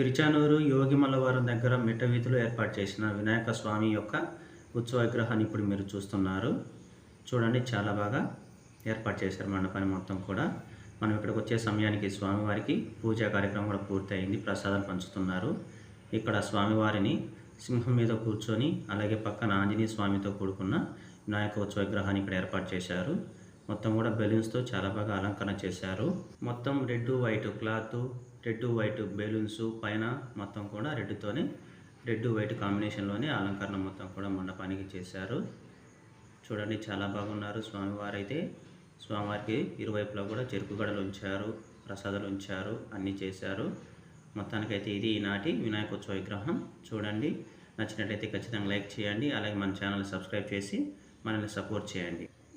తిరుచానూరు యోగిమల్లవారం దగ్గర మిట్ట వీధిలో ఏర్పాటు చేసిన వినాయక స్వామి యొక్క ఉత్సవ విగ్రహాన్ని ఇప్పుడు మీరు చూస్తున్నారు. చూడండి చాలా బాగా ఏర్పాటు చేశారు మండపాన్ని మొత్తం కూడా. మనం ఇక్కడికి వచ్చే సమయానికి స్వామివారికి పూజా కార్యక్రమం కూడా పూర్తయింది ప్రసాదాలు పంచుతున్నారు. ఇక్కడ స్వామివారిని సింహం మీద కూర్చొని అలాగే పక్కన ఆంజనేయ స్వామితో కూడుకున్న వినాయక ఉత్సవ విగ్రహాన్ని ఇక్కడ ఏర్పాటు చేశారు. మొత్తం కూడా బెలూన్స్తో చాలా బాగా అలంకరణ చేశారు. మొత్తం red white cloth red white balloons పైన మొత్తం కూడా రెడ్తోనే రెడ్ వైట్ కాంబినేషన్లోనే అలంకరణ మొత్తం కూడా మండపానికి చేశారు. చూడండి చాలా బాగున్నారు స్వామివారు అయితే స్వామివారికి ఇరువైపులా కూడా చెరుకు గడలు ఉంచారు ప్రసాదాలు ఉంచారు అన్నీ చేశారు. మొత్తానికైతే ఇది ఈనాటి వినాయకోత్సవ విగ్రహం. చూడండి నచ్చినట్టయితే ఖచ్చితంగా లైక్ చేయండి అలాగే మన ఛానల్ సబ్స్క్రైబ్ చేసి మనల్ని సపోర్ట్ చేయండి.